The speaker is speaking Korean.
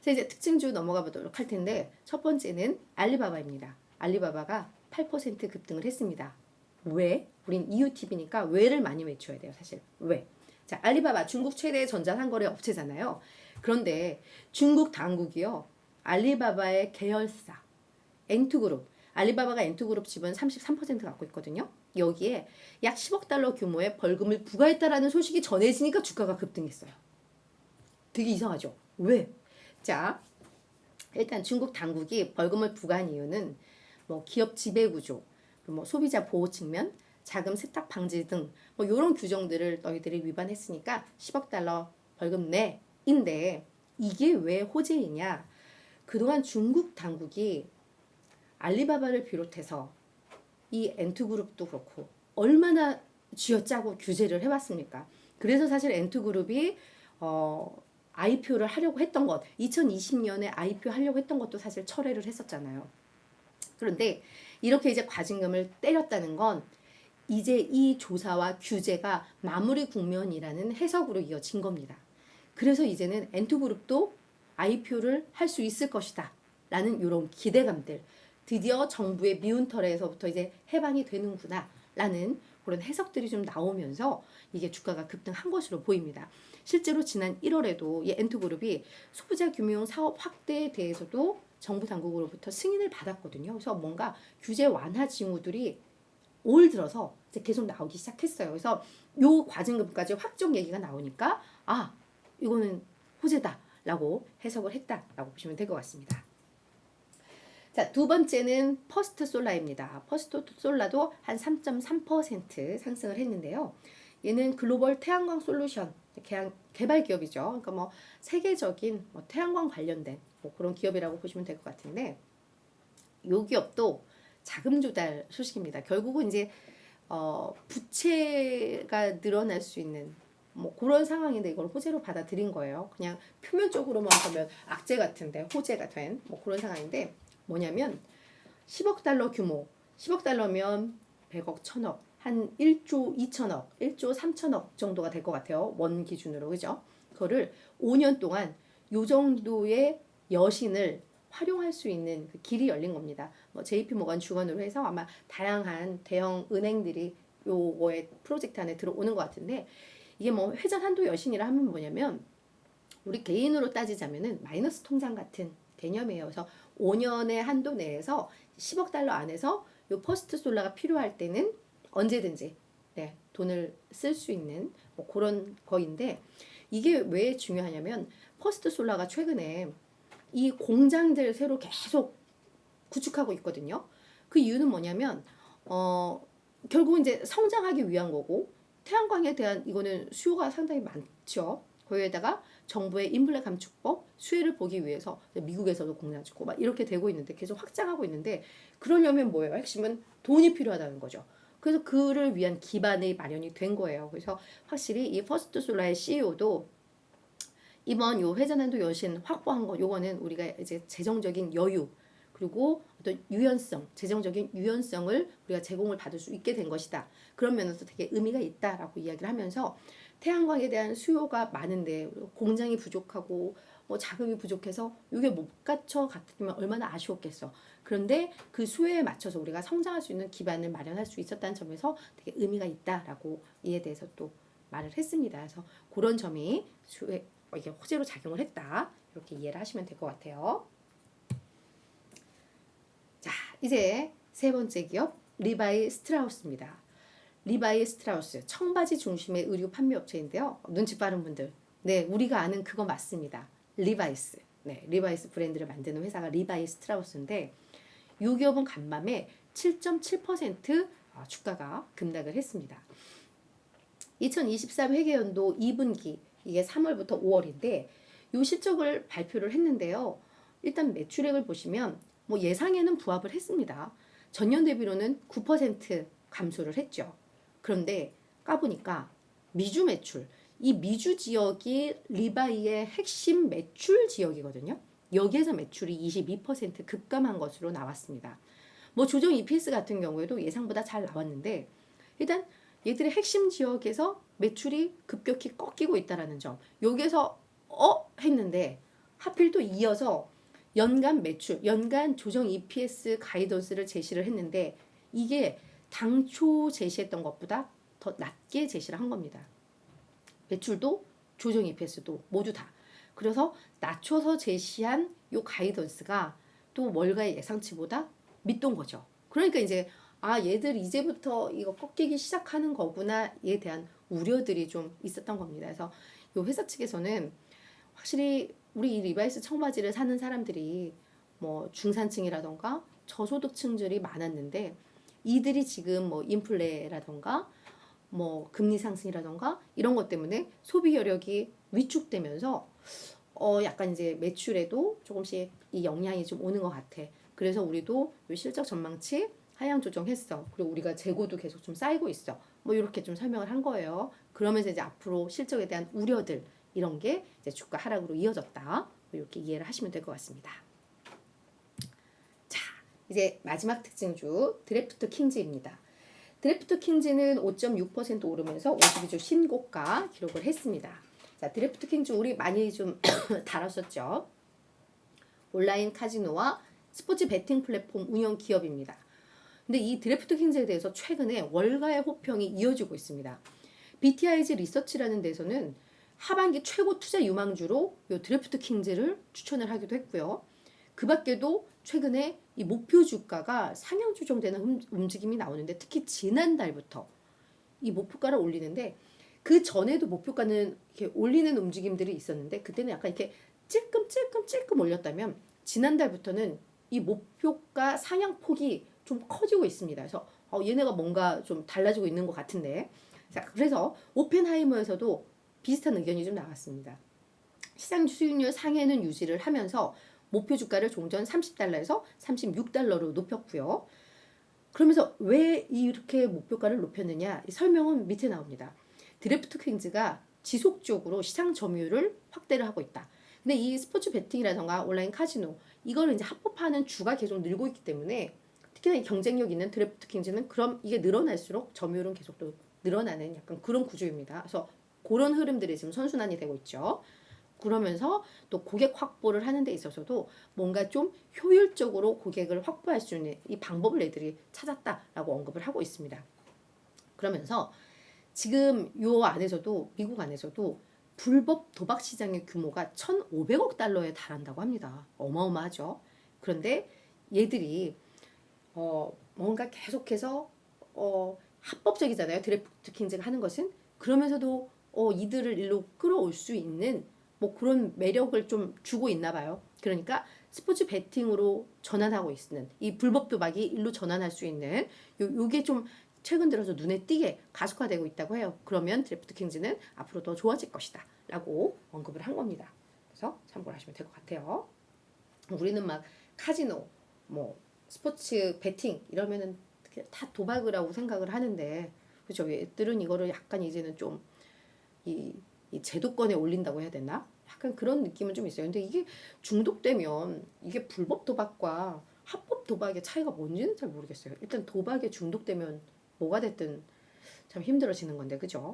그래서 이제 특징주 넘어가 보도록 할 텐데 첫 번째는 알리바바입니다. 알리바바가 8% 급등을 했습니다. 왜? 우린 EUTV니까 왜를 많이 외쳐야 돼요, 사실. 왜? 자, 알리바바 중국 최대 전자상거래 업체잖아요. 그런데 중국 당국이요. 알리바바의 계열사 엔투그룹 알리바바가 엔투그룹 지분 33% 갖고 있거든요. 여기에 약 10억 달러 규모의 벌금을 부과했다라는 소식이 전해지니까 주가가 급등했어요. 되게 이상하죠? 왜? 자, 일단 중국 당국이 벌금을 부과한 이유는 뭐 기업 지배 구조, 뭐 소비자 보호 측면, 자금 세탁 방지 등 뭐 이런 규정들을 너희들이 위반했으니까 10억 달러 벌금 내인데 이게 왜 호재이냐? 그동안 중국 당국이 알리바바를 비롯해서 이 엔투그룹도 그렇고 얼마나 쥐어짜고 규제를 해왔습니까? 그래서 사실 엔투그룹이 어, IPO를 하려고 했던 것, 2020년에 IPO 하려고 했던 것도 사실 철회를 했었잖아요. 그런데 이렇게 이제 과징금을 때렸다는 건 이제 이 조사와 규제가 마무리 국면이라는 해석으로 이어진 겁니다. 그래서 이제는 엔투그룹도 IPO를 할 수 있을 것이다. 라는 이런 기대감들. 드디어 정부의 미운 털에서부터 이제 해방이 되는구나. 라는 그런 해석들이 좀 나오면서 이게 주가가 급등한 것으로 보입니다. 실제로 지난 1월에도 이 엔투그룹이 소비자 규모용 사업 확대에 대해서도 정부 당국으로부터 승인을 받았거든요. 그래서 뭔가 규제 완화 징후들이 올 들어서 계속 나오기 시작했어요. 그래서 요 과징금까지 확정 얘기가 나오니까 아 이거는 호재다라고 해석을 했다라고 보시면 될 것 같습니다. 자, 두 번째는 퍼스트 솔라입니다. 퍼스트 솔라도 한 3.3% 상승을 했는데요. 얘는 글로벌 태양광 솔루션 개발, 기업이죠. 그러니까 뭐 세계적인 뭐 태양광 관련된 뭐 그런 기업이라고 보시면 될 것 같은데 요 기업도 자금 조달 소식입니다. 결국은 이제 어, 부채가 늘어날 수 있는 뭐 그런 상황인데 이걸 호재로 받아들인 거예요. 그냥 표면적으로만 보면 악재 같은데 호재가 된 뭐 그런 상황인데 뭐냐면 10억 달러 규모, 10억 달러면 100억, 1000억, 한 1조 2천억, 1조 3천억 정도가 될 것 같아요. 원 기준으로 그죠? 그거를 5년 동안 요 정도의 여신을 활용할 수 있는 그 길이 열린 겁니다. 뭐 JP 모건 주관으로 해서 아마 다양한 대형 은행들이 요거에 프로젝트 안에 들어오는 것 같은데 이게 뭐 회전 한도 여신이라 하면 뭐냐면 우리 개인으로 따지자면은 마이너스 통장 같은 개념이에요. 그래서 5년의 한도 내에서 10억 달러 안에서 요 퍼스트 솔라가 필요할 때는 언제든지 네, 돈을 쓸 수 있는 뭐 그런 거인데 이게 왜 중요하냐면 퍼스트 솔라가 최근에 이 공장들 새로 계속 구축하고 있거든요. 그 이유는 뭐냐면 어 결국 이제 성장하기 위한 거고 태양광에 대한 이거는 수요가 상당히 많죠. 거기에다가 정부의 인플레 감축법 수혜를 보기 위해서 미국에서도 공장 짓고 막 이렇게 되고 있는데 계속 확장하고 있는데 그러려면 뭐예요? 핵심은 돈이 필요하다는 거죠. 그래서 그를 위한 기반이 마련이 된 거예요. 그래서 확실히 이 퍼스트 솔라의 CEO도 이번 요 회전한도 여신 확보한 거 요거는 우리가 이제 재정적인 여유 그리고 어떤 유연성, 재정적인 유연성을 우리가 제공을 받을 수 있게 된 것이다. 그런 면에서 되게 의미가 있다라고 이야기를 하면서 태양광에 대한 수요가 많은데 공장이 부족하고 뭐 자금이 부족해서 이게 못 갖춰 갔으면 얼마나 아쉬웠겠어. 그런데 그 수요에 맞춰서 우리가 성장할 수 있는 기반을 마련할 수 있었다는 점에서 되게 의미가 있다라고 이에 대해서 또 말을 했습니다. 그래서 그런 점이 수요에 이게 호재로 작용을 했다. 이렇게 이해를 하시면 될 것 같아요. 자, 이제 세 번째 기업 리바이 스트라우스입니다. 리바이 스트라우스 청바지 중심의 의류 판매 업체인데요. 눈치 빠른 분들, 네 우리가 아는 그거 맞습니다. 리바이스, 네 리바이스 브랜드를 만드는 회사가 리바이 스트라우스인데 이 기업은 간밤에 7.7% 어, 주가가 급락을 했습니다. 2023 회계연도 2분기 이게 3월부터 5월인데 이 실적을 발표를 했는데요. 일단 매출액을 보시면 뭐 예상에는 부합을 했습니다. 전년 대비로는 9% 감소를 했죠. 그런데 까보니까 미주 매출, 이 미주 지역이 리바이의 핵심 매출 지역이거든요. 여기에서 매출이 22% 급감한 것으로 나왔습니다. 뭐 조정 EPS 같은 경우에도 예상보다 잘 나왔는데 일단 얘들의 핵심 지역에서 매출이 급격히 꺾이고 있다라는 점. 여기에서 어 했는데 하필 또 이어서 연간 매출, 연간 조정 EPS 가이던스를 제시를 했는데 이게 당초 제시했던 것보다 더 낮게 제시를 한 겁니다. 매출도 조정 EPS도 모두 다. 그래서 낮춰서 제시한 요 가이던스가 또 월가의 예상치보다 밑돈 거죠. 그러니까 이제 아 얘들 이제부터 이거 꺾이기 시작하는 거구나에 대한 우려들이 좀 있었던 겁니다. 그래서 요 회사 측에서는 확실히 우리 이 리바이스 청바지를 사는 사람들이 뭐 중산층이라던가 저소득층들이 많았는데 이들이 지금 뭐 인플레라던가 뭐 금리 상승이라던가 이런 것 때문에 소비 여력이 위축되면서 어 약간 이제 매출에도 조금씩 이 영향이 좀 오는 것 같아. 그래서 우리도 요 실적 전망치 하향 조정했어. 그리고 우리가 재고도 계속 좀 쌓이고 있어. 뭐 이렇게 좀 설명을 한 거예요. 그러면서 이제 앞으로 실적에 대한 우려들 이런 게 이제 주가 하락으로 이어졌다. 뭐 이렇게 이해를 하시면 될 것 같습니다. 자, 이제 마지막 특징주 드래프트 킹즈입니다. 드래프트 킹즈는 5.6% 오르면서 52주 신고가 기록을 했습니다. 자, 드래프트 킹즈 우리 많이 좀 다뤘었죠. 온라인 카지노와 스포츠 베팅 플랫폼 운영 기업입니다. 근데 이 드래프트 킹즈에 대해서 최근에 월가의 호평이 이어지고 있습니다. BTIG 리서치라는 데서는 하반기 최고 투자 유망주로 요 드래프트 킹즈를 추천을 하기도 했고요. 그 밖에도 최근에 이 목표 주가가 상향 조정되는 음- 움직임이 나오는데 특히 지난달부터 이 목표가를 올리는데 그 전에도 목표가는 이렇게 올리는 움직임들이 있었는데 그때는 약간 이렇게 찔끔찔끔 찔끔 올렸다면 지난달부터는 이 목표가 상향 폭이 좀 커지고 있습니다. 그래서 어, 얘네가 뭔가 좀 달라지고 있는 것 같은데 자 그래서 오펜하이머에서도 비슷한 의견이 좀 나왔습니다. 시장 수익률 상해는 유지를 하면서 목표 주가를 종전 30달러에서 36달러로 높였고요. 그러면서 왜 이렇게 목표가를 높였느냐? 이 설명은 밑에 나옵니다. 드래프트 킹즈가 지속적으로 시장 점유율을 확대를 하고 있다. 근데 이 스포츠 베팅이라던가 온라인 카지노 이거를 이제 합법화하는 주가 계속 늘고 있기 때문에 특히나 이 경쟁력 있는 드래프트 킹즈는 그럼 이게 늘어날수록 점유율은 계속 또 늘어나는 약간 그런 구조입니다. 그래서 그런 흐름들이 지금 선순환이 되고 있죠. 그러면서 또 고객 확보를 하는 데 있어서도 뭔가 좀 효율적으로 고객을 확보할 수 있는 이 방법을 애들이 찾았다라고 언급을 하고 있습니다. 그러면서 지금 요 안에서도 미국 안에서도 불법 도박 시장의 규모가 1,500억 달러에 달한다고 합니다. 어마어마하죠. 그런데 얘들이 어 뭔가 계속해서 어 합법적이잖아요. 드래프트 킹즈가 하는 것은 그러면서도 어 이들을 일로 끌어올 수 있는 뭐 그런 매력을 좀 주고 있나 봐요. 그러니까 스포츠 베팅으로 전환하고 있는 이 불법 도박이 일로 전환할 수 있는 요 요게 좀 최근 들어서 눈에 띄게 가속화되고 있다고 해요. 그러면 드래프트 킹즈는 앞으로 더 좋아질 것이다. 라고 언급을 한 겁니다. 그래서 참고를 하시면 될 것 같아요. 우리는 막 카지노, 뭐 스포츠 베팅 이러면은 다 도박을 하고 생각을 하는데 그죠? 얘들은 이거를 약간 이제는 좀 이, 이 제도권에 올린다고 해야 되나? 약간 그런 느낌은 좀 있어요. 근데 이게 중독되면 이게 불법 도박과 합법 도박의 차이가 뭔지는 잘 모르겠어요. 일단 도박에 중독되면 뭐가 됐든 참 힘들어지는 건데 그죠?